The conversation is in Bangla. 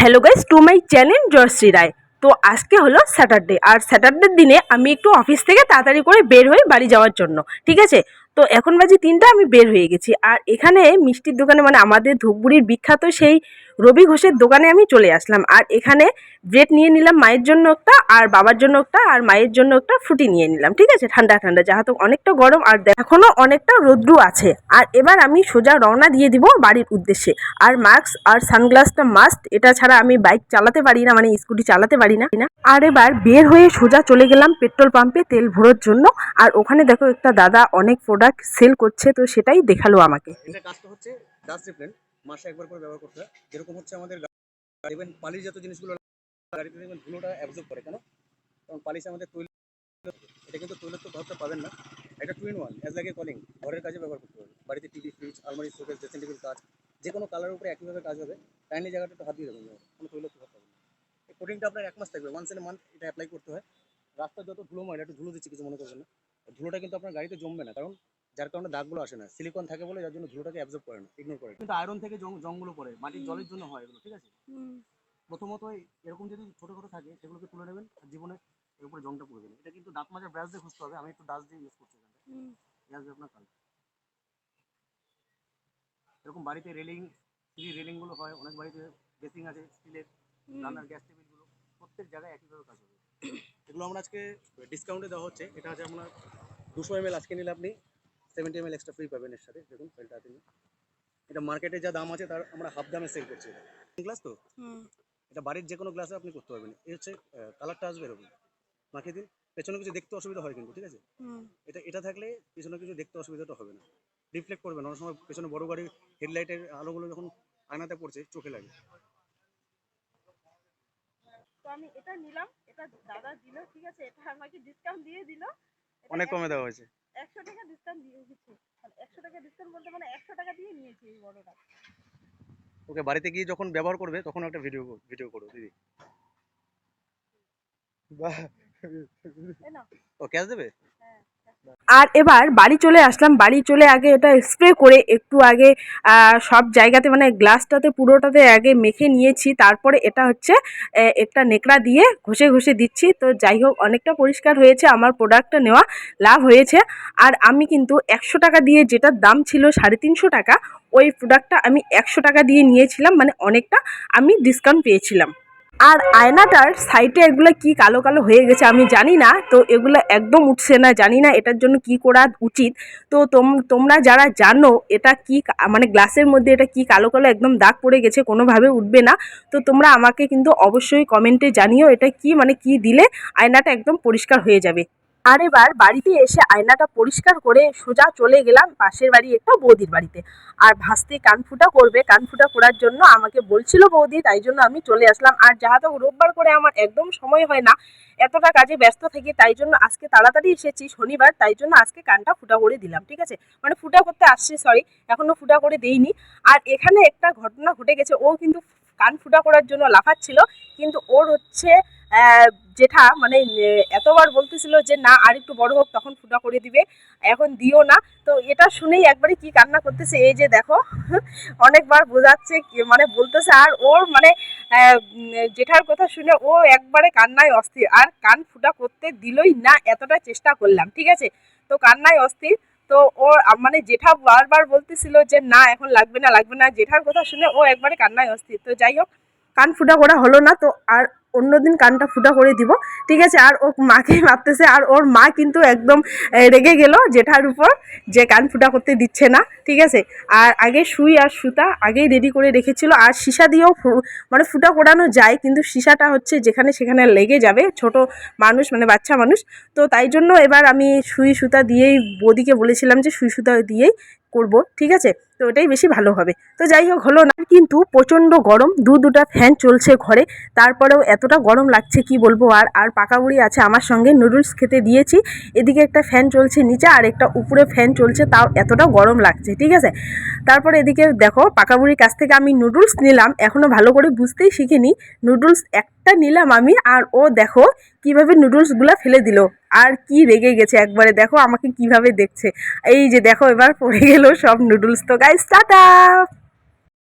Hello guys to my channel Joyshree Roy তো আজকে হলো স্যাটারডে আর স্যাটারডের দিনে আমি একটু অফিস থেকে তাড়াতাড়ি করে বের হই বাড়ি যাওয়ার জন্য, ঠিক আছে? তো এখন বাজে তিনটা, আমি বের হয়ে গেছি। আর এখানে মিষ্টির দোকানে মানে আমাদের ধূপগুড়ির বিখ্যাত সেই রবি ঘোষের দোকানে আমি চলে আসলাম। আর এখানে ব্রেড নিয়ে নিলাম মায়ের জন্য একটা, আর বাবার জন্য একটা, আর মায়ের জন্য একটা ফ্রুটি নিয়ে নিলাম, ঠিক আছে? ঠান্ডা ঠান্ডা যেহেতু অনেকটা গরম, আর দেখ- এখনও অনেকটা রোদ্রু আছে। আর এবার আমি সোজা রওনা দিয়ে দিব বাড়ির উদ্দেশ্যে। আর মাস্ক আর সানগ্লাসটা মাস্ট, এটা ছাড়া আমি বাইক চালাতে পারি না মানে স্কুটি চালাতে পারি না। আর এবার বের হয়ে সোজা চলে গেলাম পেট্রোল পাম্পে তেল ভরার জন্য। আর ওখানে দেখো একটা দাদা, অনেক প্রোডাক্ট সেল করছে, তো সেটাই দেখাল আমাকে। এটা কাজটা হচ্ছে মাসে একবার করে ব্যবহার করতে হয়। যেরকম হচ্ছে আমাদের জিনিসগুলো ধুলোটা করে, কেন? কারণ আমাদের এটা কিন্তু ভাবতে পাবেন না। এটা ওয়ান অ্যাজ কলিং ঘরের কাজে ব্যবহার করতে হবে। বাড়িতে টিভি ফ্রিজ কাজ, যে কোনো কালারের উপরে একইভাবে কাজ হবে। কাইন্ডলি জায়গাটা হাত দিয়ে দেবেন কোনো তৈলত্ব ভাব পাবেন না। এই কোটিংটা আপনার এক মাস থাকবে। ওয়ান্স মান্থ এটা অ্যাপ্লাই করতে হয়। রাস্তার যত ধুলো ময়লা একটু ধুলো দিচ্ছে, কিছু মনে করবেন না। ধুলোটা কিন্তু আপনার গাড়িতে জমবে না কারণ যার কারণে দাগগুলো আসে না। সিলিকন থাকে বলে যার জন্য ধুলোটাকে অ্যাবজর্ব করে না ইগনোর করে কিন্তু আয়রন থেকে জং জংগুলো পড়ে মাটির জলের জন্য হয় এগুলো ঠিক আছে? প্রথমত এরকম যদি ছোট ছোট থাকে সেগুলোকে তুলে নেবেন আর জীবনে এর উপরে জংটা পড়ে দেবেন। এটা কিন্তু দাঁত মাজার ব্রাশ দিয়ে খুঁজতে হবে আমি একটু ডাস্ট দিয়ে ইউজ করছি এখানটা আসবে আপনার কাল। এরকম বাড়িতে রেলিং সিঁড়ি রেলিংগুলো হয় অনেক বাড়িতে বেসিং আছে স্টিলের রান্নার গ্যাস টেবিলগুলো প্রত্যেক জায়গায় একইভাবে কাজ হবে। এগুলো আমরা আজকে ডিসকাউন্টে দেওয়া হচ্ছে। এটা আছে আপনার দুশো এম এল আজকে নিলে আপনি seventy M L extra free পাবেন এর সাথে। দেখুন ফাইলটা হাতে নিয়ে। এটা মার্কেটে যা দাম আছে তার আমরা হাফ দামে সেল করছি এটা। গ্লাস তো? এটা বাড়ির যে কোনো গ্লাসে আপনি করতে পারবেন। এই হচ্ছে কালারটা আসবে এরকম। মাখিয়ে দিন। পেছনে কিছু দেখতে অসুবিধা হয় কিন্তু ঠিক আছে? এটা এটা থাকলে পেছনে কিছু দেখতে অসুবিধাটা হবে না। রিফ্লেক্ট করবে না অনেক সময় পেছনে বড় গাড়ির হেডলাইটের আলোগুলো যখন আয়নাতে পড়ছে চোখে লাগে। আমি এটা নিলাম এটা দাদা দিল ঠিক আছে এটা আমাকে ডিসকাউন্ট দিয়ে দিল। অনেক কমে দেওয়া হয়েছে। একশো টাকা ডিসকাউন্ট দিয়ে দিচ্ছে একশো টাকা ডিসকাউন্ট বলতে মানে একশো টাকা দিয়ে নিয়েছি এই বড়টা। ওকে বাড়িতে গিয়ে যখন ব্যবহার করবে তখন একটা ভিডিও ভিডিও করো দিদি। বাহ তাই না ও ক্যাশ দেবে? আর এবার বাড়ি চলে আসলাম। বাড়ি চলে আগে এটা স্প্রে করে একটু আগে সব জায়গাতে মানে গ্লাসটাতে পুরোটাতে আগে মেখে নিয়েছি। তারপরে এটা হচ্ছে একটা নেকড়া দিয়ে ঘষে ঘষে দিচ্ছি। তো যাই হোক, অনেকটা পরিষ্কার হয়েছে। আমার প্রোডাক্টটা নেওয়া লাভ হয়েছে। আর আমি কিন্তু একশো টাকা দিয়ে যেটার দাম ছিল সাড়ে তিনশো টাকা, ওই প্রোডাক্টটা আমি একশো টাকা দিয়ে নিয়েছিলাম। মানে অনেকটা আমি ডিসকাউন্ট পেয়েছিলাম। আর আয়নাটার সাইডে এগুলো কি কালো কালো হয়ে গেছে আমি জানি না, তো এগুলো একদম উঠছে না, জানি না এটার জন্য কি করা উচিত। তো তোম- তোমরা যারা জানো এটা কি মানে গ্লাসের মধ্যে এটা কি কালো কালো একদম দাগ পড়ে গেছে, কোনোভাবে উঠবে না, তো তোমরা আমাকে কিন্তু অবশ্যই কমেন্টে জানিও এটা কি মানে কি দিলে আয়নাটা একদম পরিষ্কার হয়ে যাবে। আর এবার বাড়িতে এসে আয়নাটা পরিষ্কার করে সোজা চলে গেলাম পাশের বাড়ি একটা বৌদির বাড়িতে। আর ভাসতে কানফুটা করবে কানফুটা করার জন্য আমাকে বলছিল বৌদি, তাই জন্য আমি চলে আসলাম। আর যাহাতো রোববার করে আমার একদম সময় হয় না, এতটা কাজে ব্যস্ত থাকি, তাই জন্য আজকে তাড়াতাড়ি এসেছি শনিবার, তাই জন্য আজকে কানটা ফুটা করে দিলাম, ঠিক আছে? মানে ফুটা করতে আসছি সরি এখনও ফুটা করে দেইনি। আর এখানে একটা ঘটনা ঘটে গেছে, ও কিন্তু কান ফুটা করার জন্য লাফাচ্ছিল, কিন্তু ওর হচ্ছে জেঠা মানে এতবার বলতেছিল যে, না, আর একটু বড় হোক, তখন ফুটা করে দিবে। এখন দিও না। তো এটা শুনেই একবারে কি কান্না করতেছে, এই যে দেখো, অনেকবার বোঝাচ্ছে মানে বলতেছে, আর ওর মানে জেঠার কথা শুনে ও একবারে কান্নায় অস্থির। আর কান ফুটা করতে দিলই না, এতটা চেষ্টা করলাম, ঠিক আছে? তো কান্নায় অস্থির। তো ও মানে জেঠা বারবার বলতেছিল যে, না, এখন লাগবে না লাগবে না। জেঠার কথা শুনে ও একবারে কান্নায় অস্থির। তো যাই হোক, কান ফুটা করা হলো না। তো আর অন্যদিন কানটা ফুটা করে দিব। ঠিক আছে, আর ও মাকে মারতেছে, আর ওর মা কিন্তু একদম রেগে গেল জেঠার উপর যে কান ফুটা করতে দিচ্ছে না। ঠিক আছে, আর আগে সুই আর সুতা আগেই রেডি করে রেখেছিল, আর সীসা দিয়েও মানে ফুটা করানো যায়, কিন্তু সীসাটা হচ্ছে যেখানে সেখানে লেগে যাবে, ছোট মানুষ মানে বাচ্চা মানুষ। তো তাই জন্য এবার আমি সুই সুতা দিয়েই বৌদিকে বলেছিলাম যে সুই সুতা দিয়েই করব, ঠিক আছে? তো ওটাই বেশি ভালো হবে। তো যাই হোক, হলো না। কিন্তু প্রচণ্ড গরম, দু দুটা ফ্যান চলছে ঘরে। তারপরেও এতটা গরম লাগছে, কি বলব? আর আর পাকা বুড়ি আছে, আমার সঙ্গে নুডলস খেতে দিয়েছি। এদিকে একটা ফ্যান চলছে নিচে, আর একটা উপরে ফ্যান চলছে, তাও এতটা গরম লাগছে, ঠিক আছে? তারপরে এদিকে দেখো, পাকা বুড়ির কাছ থেকে আমি নুডলস নিলাম। এখনও ভালো করে বুঝতেই শিখিনি। নুডলস একটা নিলাম আমি, আর ও দেখো, কীভাবে নুডলসগুলো ফেলে দিল। আর কি রেগে গেছে একবারে দেখো আমাকে কীভাবে দেখছে। এই যে দেখো এবার পড়ে গেল সব নুডলস তো গাইস টাটা